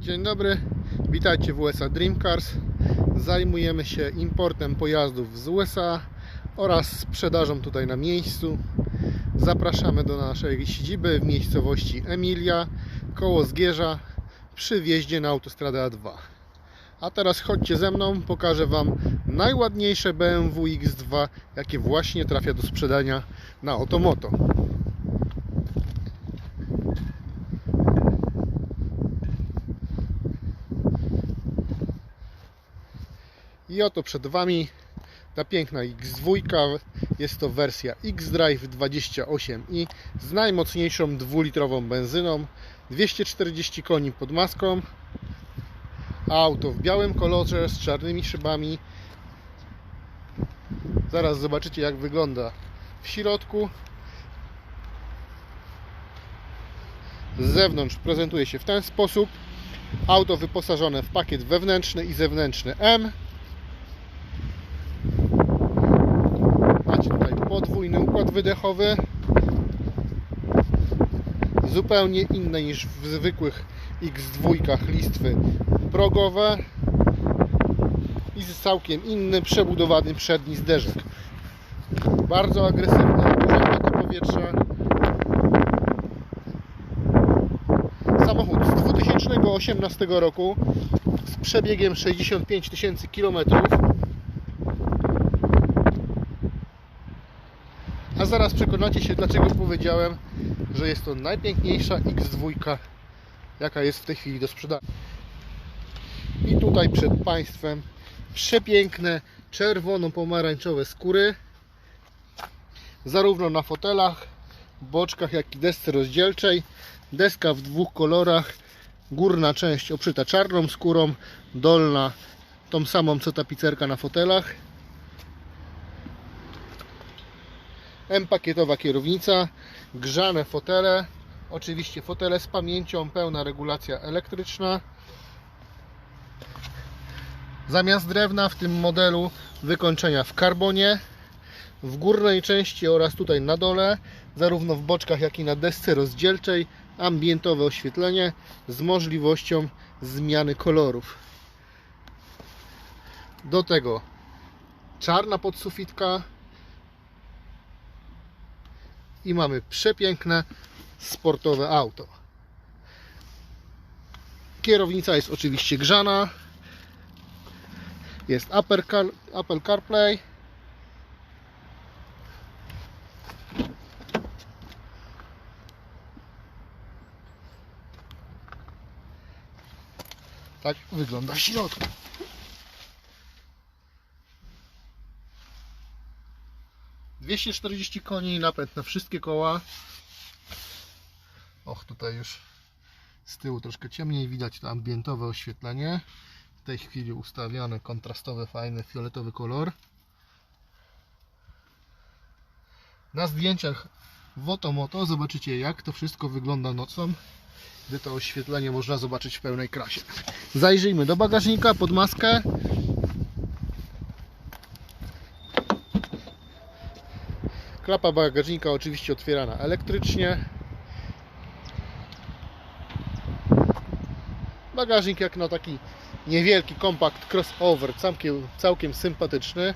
Dzień dobry, witajcie w USA Dream Cars. Zajmujemy się importem pojazdów z USA oraz sprzedażą tutaj na miejscu. Zapraszamy do naszej siedziby w miejscowości Emilia, koło Zgierza, przy wjeździe na autostradę A2. A teraz chodźcie ze mną, pokażę Wam najładniejsze BMW X2, jakie właśnie trafia do sprzedania na Otomoto. I oto przed Wami ta piękna X2. Jest to wersja X-Drive 28i z najmocniejszą dwulitrową benzyną. 240 koni pod maską. Auto w białym kolorze z czarnymi szybami. Zaraz zobaczycie jak wygląda w środku. Z zewnątrz prezentuje się w ten sposób. Auto wyposażone w pakiet wewnętrzny i zewnętrzny M. wydechowy. Zupełnie inne niż w zwykłych X2 listwy progowe. I całkiem inny, przebudowany przedni zderzak. Bardzo agresywne, duże to powietrza. Samochód z 2018 roku z przebiegiem 65 tysięcy kilometrów. Zaraz przekonacie się, dlaczego powiedziałem, że jest to najpiękniejsza X2, jaka jest w tej chwili do sprzedania. I tutaj przed Państwem przepiękne czerwono-pomarańczowe skóry, zarówno na fotelach, boczkach, jak i desce rozdzielczej. Deska w dwóch kolorach, górna część obszyta czarną skórą, dolna tą samą co tapicerka na fotelach. M-pakietowa kierownica, grzane fotele, oczywiście fotele z pamięcią, pełna regulacja elektryczna. Zamiast drewna w tym modelu wykończenia w karbonie, w górnej części oraz tutaj na dole, zarówno w boczkach jak i na desce rozdzielczej, ambientowe oświetlenie z możliwością zmiany kolorów. Do tego czarna podsufitka, i mamy przepiękne sportowe auto. Kierownica jest oczywiście grzana. Jest Apple, Car, Apple CarPlay. Tak wygląda w środku. Dwieście czterdzieści koni, napęd na wszystkie koła. Och, tutaj już z tyłu troszkę ciemniej widać to ambientowe oświetlenie. W tej chwili ustawiony kontrastowy, fajny, fioletowy kolor. Na zdjęciach w Otomoto zobaczycie jak to wszystko wygląda nocą, gdy to oświetlenie można zobaczyć w pełnej krasie. Zajrzyjmy do bagażnika pod maskę. Klapa bagażnika oczywiście otwierana elektrycznie. Bagażnik jak na taki niewielki kompakt crossover, całkiem, całkiem sympatyczny.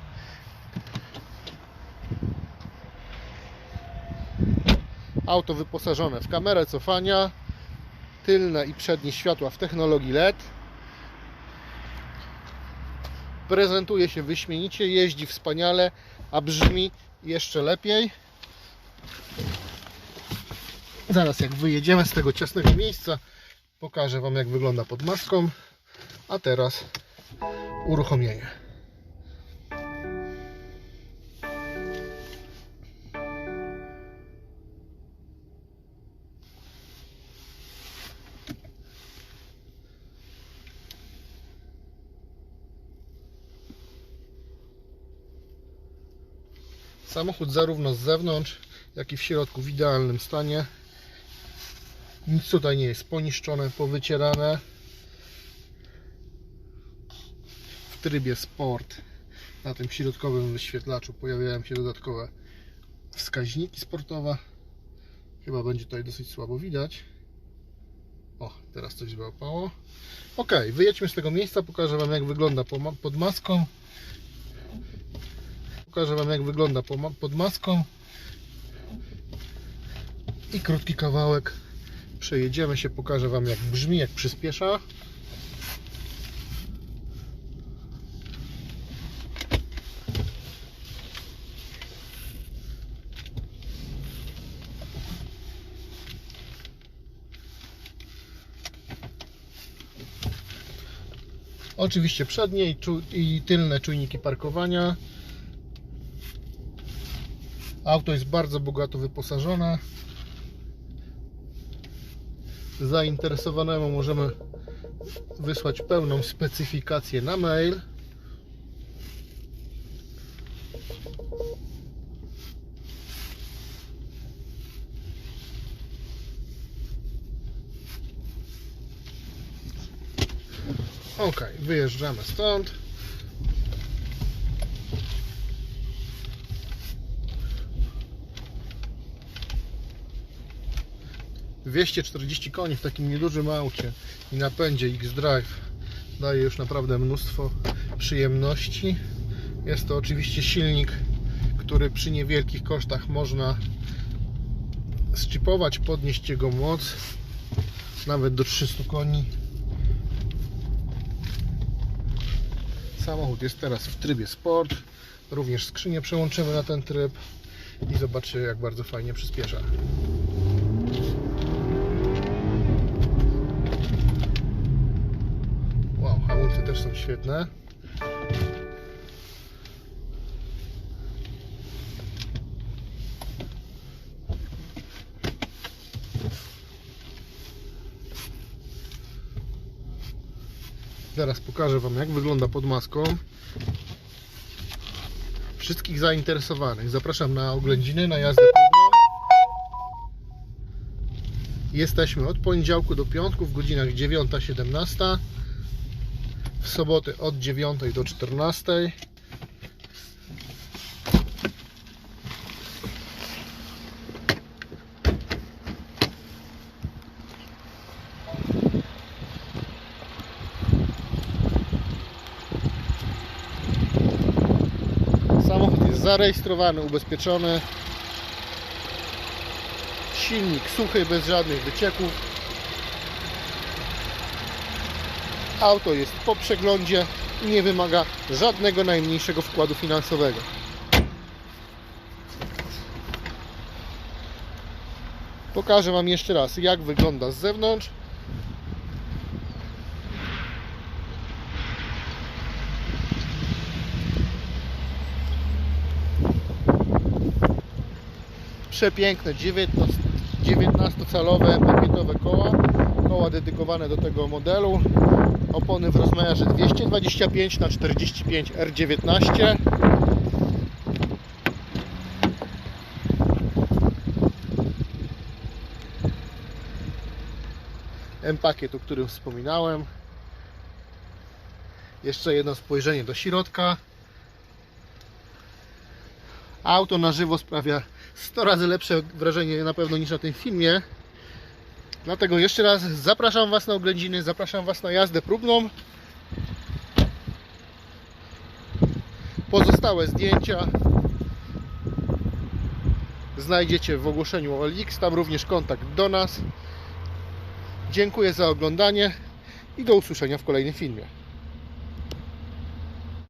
Auto wyposażone w kamerę cofania, tylne i przednie światła w technologii LED. Prezentuje się wyśmienicie, jeździ wspaniale, a brzmi jeszcze lepiej. Zaraz jak wyjedziemy z tego ciasnego miejsca, pokażę Wam jak wygląda pod maską. A teraz uruchomienie. Samochód zarówno z zewnątrz, jak i w środku w idealnym stanie. Nic tutaj nie jest poniszczone, powycierane. W trybie sport na tym środkowym wyświetlaczu pojawiają się dodatkowe wskaźniki sportowe. Chyba będzie tutaj dosyć słabo widać. O, teraz coś złapało. Ok, wyjedźmy z tego miejsca, pokażę Wam jak wygląda pod maską. Pokażę Wam jak wygląda pod maską. I krótki kawałek. Przejedziemy się, pokażę Wam jak brzmi, jak przyspiesza. Oczywiście przednie i tylne czujniki parkowania. Auto jest bardzo bogato wyposażone. Zainteresowanemu możemy wysłać pełną specyfikację na mail. Ok, wyjeżdżamy stąd. Dwieście czterdzieści koni w takim niedużym aucie i napędzie X-Drive daje już naprawdę mnóstwo przyjemności. Jest to oczywiście silnik, który przy niewielkich kosztach można zchipować, podnieść jego moc nawet do 300 koni. Samochód jest teraz w trybie sport. Również skrzynię przełączymy na ten tryb i zobaczcie jak bardzo fajnie przyspiesza. Też są świetne. Zaraz pokażę Wam jak wygląda pod maską. Wszystkich zainteresowanych zapraszam na oględziny, na jazdę. Jesteśmy od poniedziałku do piątku w godzinach 9-17. Soboty od 9 do 14. Samochód jest zarejestrowany, ubezpieczony. Silnik suchy, bez żadnych wycieków. Auto jest po przeglądzie i nie wymaga żadnego najmniejszego wkładu finansowego. Pokażę Wam jeszcze raz, jak wygląda z zewnątrz. przepiękne 19 19-calowe pakietowe koła. Koła dedykowane do tego modelu. Opony w rozmiarze 225 na 45 R19. M-pakiet, o którym wspominałem. Jeszcze jedno spojrzenie do środka. Auto na żywo sprawia 100 razy lepsze wrażenie na pewno niż na tym filmie. Dlatego jeszcze raz zapraszam Was na oględziny, zapraszam Was na jazdę próbną. Pozostałe zdjęcia znajdziecie w ogłoszeniu OLX, tam również kontakt do nas. Dziękuję za oglądanie i do usłyszenia w kolejnym filmie.